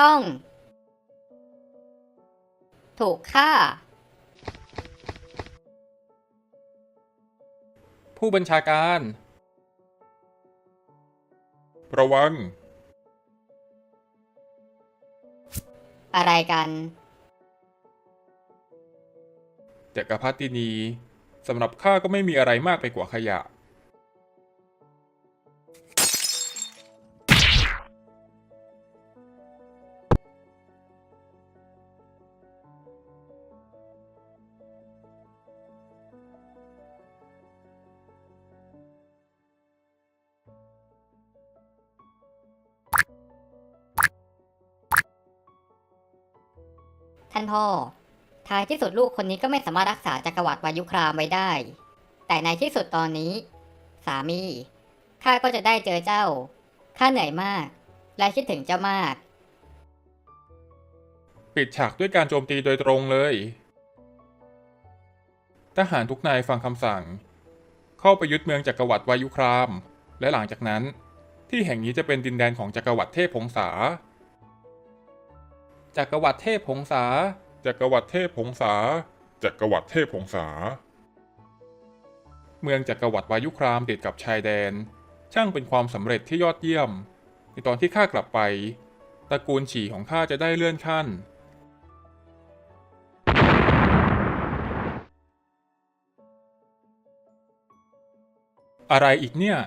ต้อง ถูกฆ่า ผู้บัญชาการ ระวัง อะไรกัน จักรพรรดินีสำหรับข้าก็ไม่มีอะไรมากไปกว่าขยะ ท่านพ่อ ท้ายที่สุดลูกคนนี้ก็ไม่สามารถรักษาจักรวรรดิวายุครามไว้ได้ แต่ในที่สุดตอนนี้ สามีข้าก็จะได้เจอเจ้าข้าเหนื่อยมาก และคิดถึงเจ้ามาก ปิดฉากด้วยการโจมตีโดยตรงเลย ทหารทุกนายฟังคำสั่ง เข้าไปยึดเมืองจักรวรรดิวายุคราม และหลังจากนั้น ที่แห่งนี้จะเป็นดินแดนของจักรวรรดิเทพพงษา จักรวรรดิเทพพงษา จักรวรรดิเทพผงษา จักรวรรดิเทพผงษา เมืองจักรวรรดิวายุครามติดกับชายแดน ช่างเป็นความสำเร็จที่ยอดเยี่ยม ในตอนที่ข้ากลับไป ตระกูลฉี่ของข้าจะได้เลื่อนขั้นอะไรอีกเนี่ย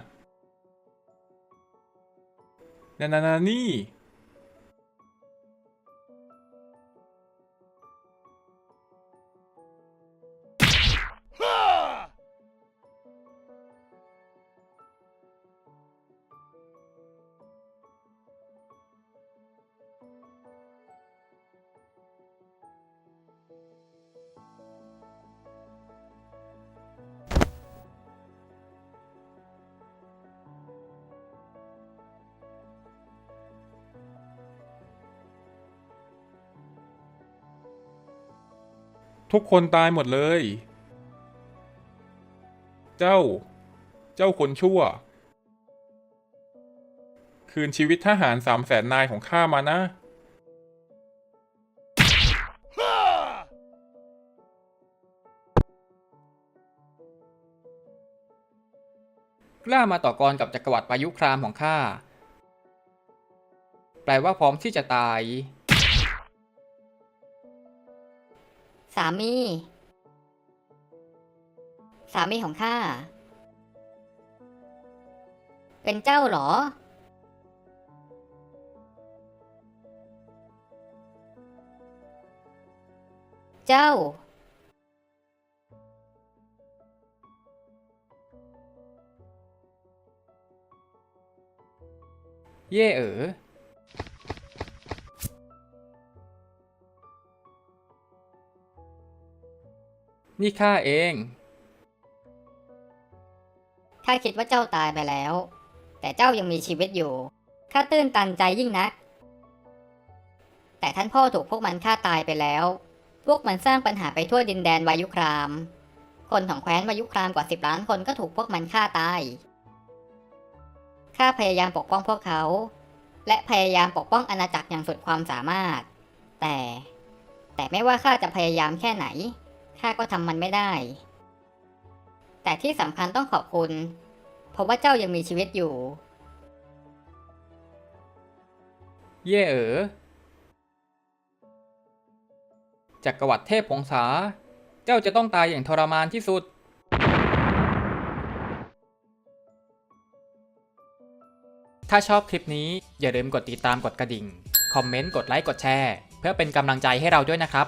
นานานานี่ ทุกคนตายหมดเลย เจ้า เจ้าคนชั่ว คืนชีวิตทหารสามแสนนายของข้ามานะ กล้ามาต่อกรกับจักรวรรดิวายุครามของข้า แปลว่าพร้อมที่จะตายามี สามีของข้า เป็นเจ้าหรอ เจ้า เย่เอ๋อ นี่ข้าเอง ข้าคิดว่าเจ้าตายไปแล้ว แต่เจ้ายังมีชีวิตอยู่ ข้าตื้นตันใจยิ่งนัก แต่ท่านพ่อถูกพวกมันฆ่าตายไปแล้ว พวกมันสร้างปัญหาไปทั่วดินแดนวายุคราม คนของแคว้นวายุครามกว่าสิบล้านคนก็ถูกพวกมันฆ่าตาย ข้าพยายามปกป้องพวกเขา และพยายามปกป้องอาณาจักรอย่างสุดความสามารถ แต่ แต่ไม่ว่าข้าจะพยายามแค่ไหน ข้าก็ทำมันไม่ได้ แต่ที่สำคัญต้องขอบคุณ เพราะว่าเจ้ายังมีชีวิตอยู่ เย่เอ๋อจักรวรรดิเทพพงษา เจ้าจะต้องตายอย่างทรมานที่สุด ถ้าชอบคลิปนี้อย่าลืมกดติดตามกดกระดิ่ง คอมเมนต์ กดไลค์ กดแชร์ เพื่อเป็นกำลังใจให้เราด้วยนะครับ